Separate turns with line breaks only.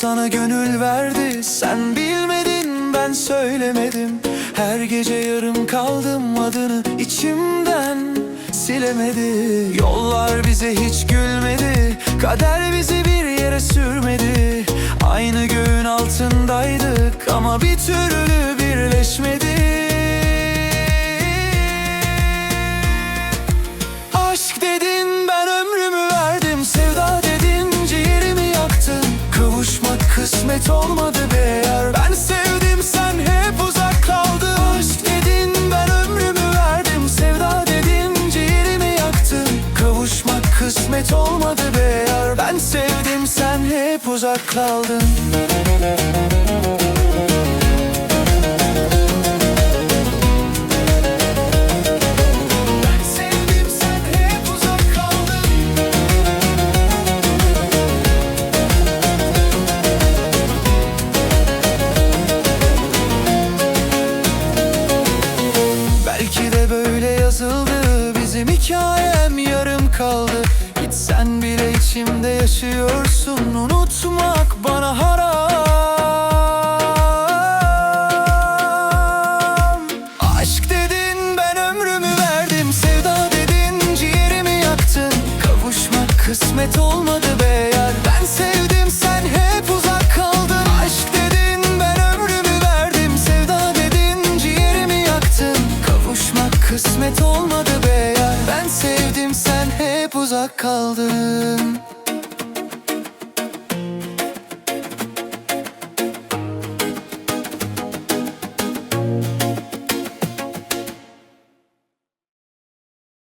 sana gönül verdi. Sen bilmedin ben söylemedim. Her gece yarım kaldım adını içimden silemedi. Yollar bize hiç gülmedi. Kader bizi bir yere sürmedi. Aynı göğün altındaydık ama bir türlü olmadı be yar. Ben sevdim sen hep uzak kaldın. Aşk dedin ben ömrümü verdim. Sevda dedin ciğerimi yaktın. Kavuşmak kısmet olmadı be yar. Ben sevdim sen hep uzak kaldın hikayem yarım kaldı. Gitsen bile içimde yaşıyorsun. Unutmak bana haram. Aşk dedin ben ömrümü verdim. Sevda dedin ciğerimi yaktın. Kavuşmak kısmet olmadı be yar. Ben sevdim hep uzak kaldım.